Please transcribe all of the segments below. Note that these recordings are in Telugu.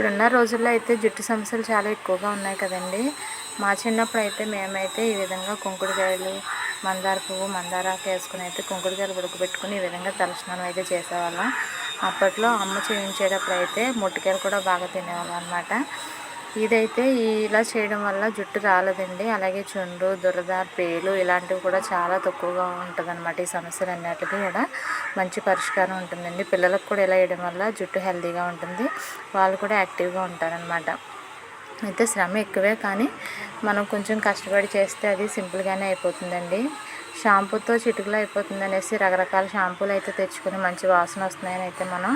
ఇప్పుడున్న రోజుల్లో అయితే జుట్టు సమస్యలు చాలా ఎక్కువగా ఉన్నాయి కదండి. మా చిన్నప్పుడు అయితే మేమైతే ఈ విధంగా కుంకుడుకాయలు మందార పువ్వు మందారాకు వేసుకుని అయితే కుంకుడుకాయలు ఉడకబెట్టుకుని ఈ విధంగా తలస్నానం అయితే చేసేవాళ్ళం. అప్పట్లో అమ్మ చేయించేటప్పుడు అయితే మొట్టికాయలు కూడా బాగా తినేవాళ్ళం అనమాట ఇదైతే ఇలా చేయడం వల్ల జుట్టు రాలేదండి. అలాగే చుండ్రు దురద పేలు ఇలాంటివి కూడా చాలా తక్కువగా ఉంటుంది అనమాట ఈ సమస్యలు అన్నిటికీ కూడా. మంచి పరిష్కారం ఉంటుందండి. పిల్లలకు కూడా ఇలా వేయడం వల్ల జుట్టు హెల్తీగా ఉంటుంది. వాళ్ళు కూడా యాక్టివ్గా ఉంటారనమాట అయితే శ్రమ ఎక్కువే కానీ మనం కొంచెం కష్టపడి చేస్తే అది సింపుల్గానే అయిపోతుందండి. షాంపూతో చిటుకులు అయిపోతుంది అనేసి రకరకాల షాంపూలు అయితే తెచ్చుకుని మంచి వాసన వస్తున్నాయని అయితే మనం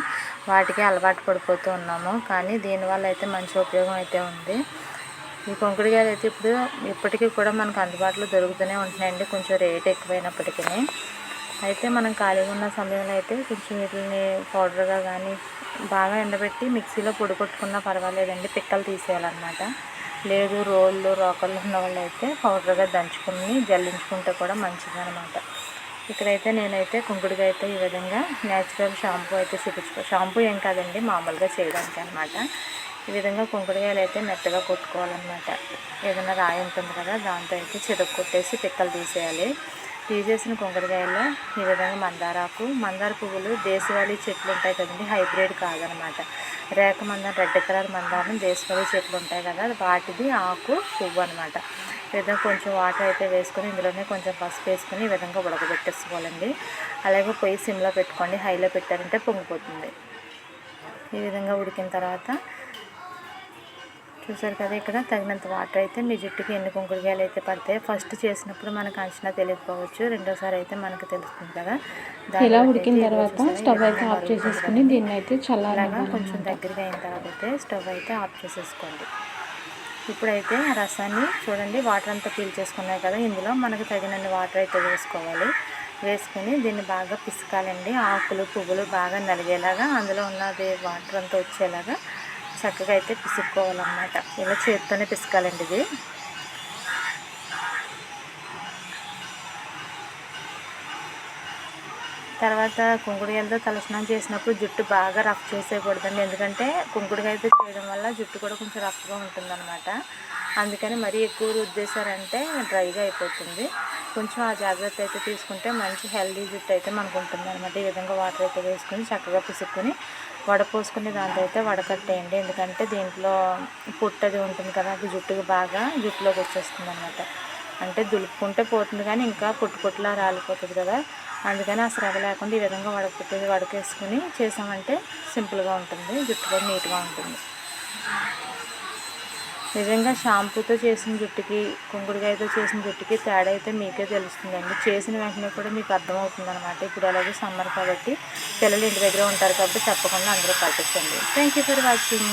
వాటికి అలవాటు పడిపోతూ ఉన్నాము. కానీ దీనివల్ల అయితే మంచి ఉపయోగం అయితే ఉంది. ఈ కుంకుడుకాయలు అయితే ఇప్పుడు ఇప్పటికీ కూడా మనకు అందుబాటులో దొరుకుతూనే ఉంటున్నాయండి. కొంచెం రేట్ ఎక్కువైనప్పటికీ. అయితే మనం ఖాళీగా ఉన్న సమయంలో అయితే కొంచెం వీటిని పౌడర్గా కానీ బాగా ఎండబెట్టి మిక్సీలో పొడి కొట్టుకున్నా పర్వాలేదండి. పిక్కలు తీసేయాలన్నమాట. లేదు రోళ్ళు రోకళ్ళు ఉన్న వాళ్ళైతే పౌడర్గా దంచుకుని జల్లించుకుంటే కూడా మంచిది అనమాట ఇక్కడైతే నేనైతే కుంకుడుగా అయితే ఈ విధంగా న్యాచురల్ షాంపూ అయితే చూపించుకో షాంపూ ఏం కాదండి మామూలుగా చేయడానికి అనమాట ఈ విధంగా కుంకుడుకాయలు అయితే మెత్తగా కొట్టుకోవాలన్నమాట. ఏదైనా రాయి ఉంటుంది కదా దాంతో అయితే చితక కొట్టేసి పిక్కలు తీసేయాలి. తీసేసిన కుంకుడుకాయల్లో ఈ విధంగా మందారాకు మందార పువ్వులు దేశవాళీ చెట్లు ఉంటాయి కదండి హైబ్రిడ్ కాదనమాట. రేఖ మందారం రెడ్ కలర్ మందారం దేశవాళీ చెట్లు ఉంటాయి కదా వాటిది ఆకు పువ్వు అనమాట. ఈ విధంగా కొంచెం వాటర్ అయితే వేసుకొని ఇందులోనే కొంచెం పసుపు వేసుకొని ఈ విధంగా ఉడకబెట్టేసుకోవాలండి. అలాగే పొయ్యి సిమ్లో పెట్టుకోండి హైలో పెట్టారంటే పొంగిపోతుంది. ఈ విధంగా ఉడికిన తర్వాత చూసారు కదా ఇక్కడ తగినంత వాటర్ అయితే మీ జుట్టుకి ఎన్ని కుంకుడుకాయలు అయితే పడతాయి ఫస్ట్ చేసినప్పుడు మనకు అంచనా తెలియకపోవచ్చు. రెండోసారి అయితే మనకు తెలుస్తుంది కదా. ఇలా ఉడికిన తర్వాత స్టవ్ అయితే ఆఫ్ చేసేసుకుని దీన్ని అయితే చల్లారగా కొంచెం దగ్గరగా అయిన తర్వాత అయితే స్టవ్ అయితే ఆఫ్ చేసేసుకోండి. ఇప్పుడైతే ఆ రసాన్ని చూడండి వాటర్ అంతా పీల్చేసుకున్నాయి కదా ఇందులో మనకు తగినన్ని వాటర్ అయితే వేసుకోవాలి. వేసుకొని దీన్ని బాగా పిసకాలండి. ఆకులు పువ్వులు బాగా నలిగేలాగా అందులో ఉన్నది వాటర్ అంతా వచ్చేలాగా చక్కగా అయితే పిసుక్కోవాలన్నమాట. ఇలా చేతితోనే పిసకాలండి ఇది. తర్వాత కుంకుడుకాయలతో తలస్నానం చేసినప్పుడు జుట్టు బాగా రఫ్ చేసేయకూడదండి. ఎందుకంటే కుంకుడుకాయతో చేయడం వల్ల జుట్టు కూడా కొంచెం రఫ్గా ఉంటుందన్నమాట. అందుకని మరీ ఎక్కువ రుద్దేశారంటే డ్రైగా అయిపోతుంది. కొంచెం ఆ జాగ్రత్త అయితే తీసుకుంటే మంచి హెల్దీ జుట్టు అయితే మనకు ఉంటుంది అనమాట ఈ విధంగా వాటర్ అయితే వేసుకుని చక్కగా పిసుక్కుని వడపోసుకుని దాంతో అయితే వడకట్టేయండి. ఎందుకంటే దీంట్లో పుట్టది ఉంటుంది కదా అది జుట్టుకు బాగా జుట్టులోకి వచ్చేస్తుంది అనమాట అంటే దులుపుకుంటే పోతుంది కానీ ఇంకా పుట్టు పుట్టులా రాలిపోతుంది కదా. అందుకని ఆ శ్రమ లేకుండా ఈ విధంగా వడకట్టేది వడకేసుకుని చేసామంటే సింపుల్గా ఉంటుంది జుట్టు కూడా నీట్గా ఉంటుంది. నిజంగా షాంపూతో చేసిన జుట్టుకి కుంకుడుకాయతో చేసిన జుట్టుకి తేడా అయితే మీకే తెలుస్తుందండి. చేసిన వెంటనే కూడా మీకు అర్థమవుతుంది అనమాట ఇప్పుడు అలాగే సమ్మర్ కాబట్టి పిల్లలు ఇంటి దగ్గర ఉంటారు కాబట్టి తప్పకుండా అందరూ పాటించండి థ్యాంక్ యూ ఫర్ వాచింగ్